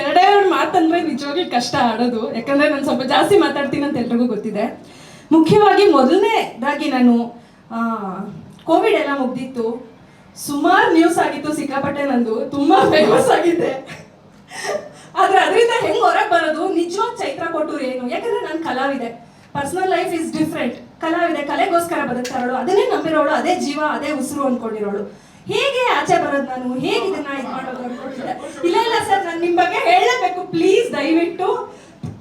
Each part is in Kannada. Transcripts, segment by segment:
ಎರಡೇ ಎರಡು ಮಾತಂದ್ರೆ ನಿಜವಾಗ್ಲೂ ಕಷ್ಟ ಆಡೋದು. ಯಾಕಂದ್ರೆ ನಾನು ಸ್ವಲ್ಪ ಜಾಸ್ತಿ ಮಾತಾಡ್ತೀನಿ ಅಂತ ಎಲ್ರಿಗೂ ಗೊತ್ತಿದೆ. ಮುಖ್ಯವಾಗಿ ಮೊದಲನೇದಾಗಿ ನಾನು ಕೋವಿಡ್ ಎಲ್ಲ ಮುಗ್ದಿತ್ತು. ಸುಮಾರು ನ್ಯೂಸ್ ಆಗಿತ್ತು, ಸಿಕ್ಕಾಪಟ್ಟೆ ನಂದು. ತುಂಬಾ ಫೇಮಸ್ ಆಗಿದೆ. ಆದ್ರೆ ಅದರಿಂದ ಹೆಂಗ್ ಹೊರಗೆ ಬರೋದು? ನಿಜವಾದ ಚೈತ್ರ ಕೊಟ್ಟರು ಏನು? ಯಾಕಂದ್ರೆ ನಾನು ಕಲಾವಿದೆ. ಪರ್ಸನಲ್ ಲೈಫ್ ಇಸ್ ಡಿಫ್ರೆಂಟ್ ಕಲಾವಿದೆ ಕಲೆಗೋಸ್ಕರ ಬದುಕ್ತಾ ಇರೋಳು. ಅದನ್ನೇ ನಂಬಿರೋಳು. ಅದೇ ಜೀವ, ಅದೇ ಉಸಿರು ಅನ್ಕೊಂಡಿರೋಳು ಹೇಗೆ ಆಚೆ ಬರೋದು ನಾನು? ಹೇಗೆ ಇದನ್ನ ಇದು ಮಾಡೋದು ಇಲ್ಲ ಇಲ್ಲ, ಸರ್, ನಾನು ನಿಮ್ಮ ಬಗ್ಗೆ ಹೇಳಲೇಬೇಕು. ಪ್ಲೀಸ್ ದಯವಿಟ್ಟು.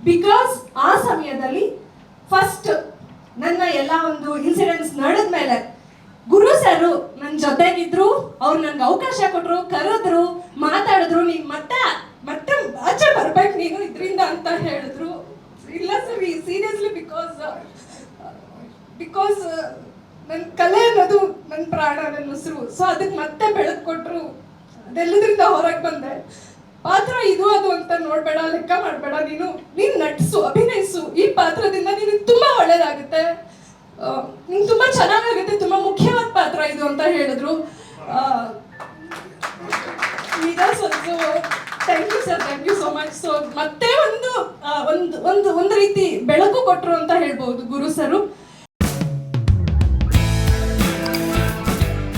ಬಿಕಾಸ್ ಆ ಸಮಯದಲ್ಲಿ ಫಸ್ಟ್ ನನ್ನ ಎಲ್ಲ ಒಂದು ಇನ್ಸಿಡೆಂಟ್ಸ್ ನಡೆದ ಮೇಲೆ ಗುರು ಸರು ನನ್ನ ಜೊತೆಗಿದ್ರು, ಅವ್ರು ನನ್ಗೆ ಅವಕಾಶ ಕೊಟ್ರು, ಕರೆದ್ರು, ಮಾತಾಡಿದ್ರು. ನೀನ್ ಮತ್ತೆ ಮತ್ತೆ ಆಚೆ ಬರ್ಬೇಕು ನೀನು ಇದರಿಂದ ಅಂತ ಹೇಳಿದ್ರು. ಇಲ್ಲ, ಸರ್, ಈ ಸೀರಿಯಸ್ಲಿ ಬಿಕಾಸ್ ಬಿಕಾಸ್ ನನ್ನ ಕಲೆ ಅನ್ನೋದು ನನ್ನ ಪ್ರಾಣ ನನ್ನ ಉಸಿರು. ಸೊ ಅದಕ್ಕೆ ಮತ್ತೆ ಬೆಳಕು ಕೊಟ್ಟರು ಅದೆಲ್ಲದ್ರಿಂದ ಹೊರಗೆ ಬಂದೆ. ಪಾತ್ರ ಇದು ಅದು ಅಂತ ನೋಡ್ಬೇಡ, ಲೆಕ್ಕ ಮಾಡಬೇಡ ನೀನು. ನೀನು ನಟಿಸು, ಅಭಿನಯಿಸು. ಈ ಪಾತ್ರದಿಂದ ನೀನು ತುಂಬಾ ಒಳ್ಳೇದಾಗುತ್ತೆ. ನಿಂಗೆ ತುಂಬಾ ಚೆನ್ನಾಗಾಗುತ್ತೆ, ತುಂಬಾ ಮುಖ್ಯವಾದ ಪಾತ್ರ ಇದು ಅಂತ ಹೇಳಿದ್ರು. Thank you sir thank you so much so ಮತ್ತೆ ಒಂದು ಒಂದು ಒಂದು ಒಂದು ರೀತಿ ಬೆಳಕು ಕೊಟ್ಟರು ಅಂತ ಹೇಳ್ಬೋದು ಗುರು ಸರು.